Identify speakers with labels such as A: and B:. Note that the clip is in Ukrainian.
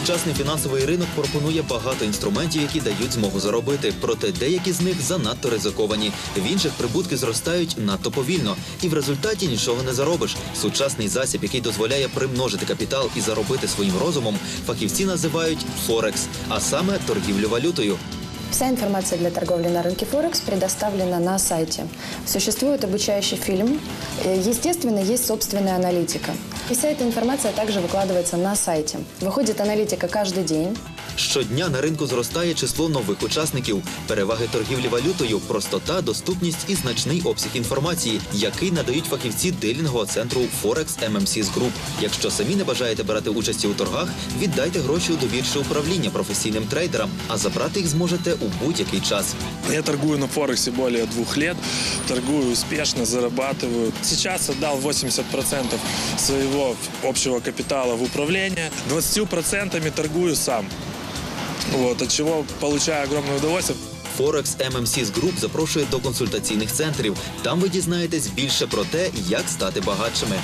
A: Сучасний фінансовий ринок пропонує багато інструментів, які дають змогу заробити. Проте деякі з них занадто ризиковані. В інших прибутки зростають надто повільно, і в результаті нічого не заробиш. Сучасний засіб, який дозволяє примножити капітал і заробити своїм розумом, фахівці називають Форекс, а саме торгівлю валютою.
B: Вся информация для торговли на рынке Форекс предоставлена на сайте. Существует обучающий фильм. Э, Естественно, есть собственная аналитика. И вся эта информация также выкладывается на сайте. Выходит аналитика каждый день.
A: Щодня на ринку зростає число нових учасників. Переваги торгівлі валютою, простота, доступність і значний обсяг інформації, який надають фахівці дилінгового центру Forex MMCS Group. Якщо самі не бажаєте брати участі у торгах, віддайте гроші у довірче управління професійним трейдерам, а забрати їх зможете у будь-який час.
C: Я торгую на Форексе более двух лет, торгую успешно, зарабатываю. Сейчас отдал 80% своего общего капитала в управление, 20% торгую сам. Вот, от чего получаю огромное удовольствие.
A: Форекс MMCS Group запрошує до консультаційних центрів. Там ви дізнаєтесь більше про те, як стати багатшими.